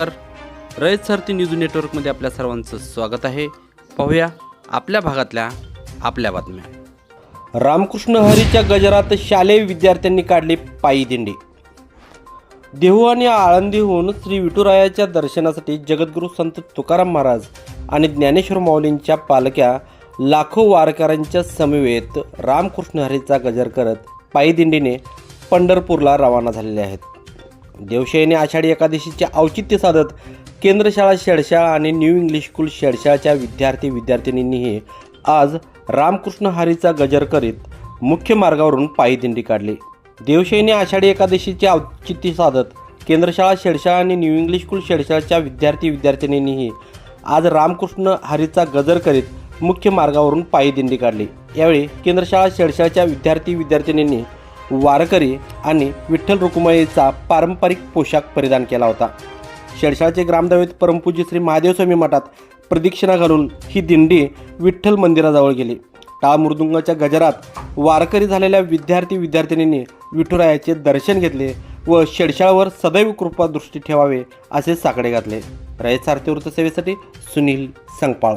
तर रयत सारथी न्यूज नेटवर्कमध्ये आपल्या सर्वांचं स्वागत आहे. पाहूया आपल्या भागातल्या आपल्या बातम्या. रामकृष्ण हरीच्या गजरात शालेय विद्यार्थ्यांनी काढली पायी दिंडी. देहू आणि आळंदीहून श्री विठुरायाच्या दर्शनासाठी जगद्गुरू संत तुकाराम महाराज आणि ज्ञानेश्वर माऊलींच्या पालक्या लाखो वारकऱ्यांच्या समवेत रामकृष्ण हरीचा गजर करत पायी दिंडीने पंढरपूरला रवाना झालेले आहेत. देवशाहीने आषाढी एकादशीचे औचित्य साधत केंद्रशाळा शेडशाळा आणि न्यू इंग्लिश स्कूल शेडशाळाच्या विद्यार्थी विद्यार्थिनींनीही आज रामकृष्ण हरीचा गजर करीत मुख्य मार्गावरून पायी दिंडी काढली देवशाहीने आषाढी एकादशीचे औचित्य साधत केंद्रशाळा शेडशाळा आणि न्यू इंग्लिश स्कूल शेडशाळाच्या विद्यार्थी विद्यार्थिनींनीही आज रामकृष्ण हरीचा गजर करीत मुख्य मार्गावरून पायी दिंडी काढली. यावेळी केंद्रशाळा शेडशाळाच्या विद्यार्थी विद्यार्थिनींनी वारकरी आणि विठ्ठल रुक्माईचा पारंपरिक पोशाख परिधान केला होता. शेडशाळाचे ग्रामदैवत परमपूज्य श्री महादेव स्वामी मठात प्रदक्षिणा घालून ही दिंडी विठ्ठल मंदिराजवळ गेली. टाळ मृदुंगाच्या गजरात वारकरी झालेल्या विद्यार्थी विद्यार्थिनींनी विठुरायाचे दर्शन घेतले व शेडशाळावर सदैव कृपा दृष्टी ठेवावे असे साकडे घातले. रयत सारथी वृत्तसेवेसाठी सुनील संगपाळ.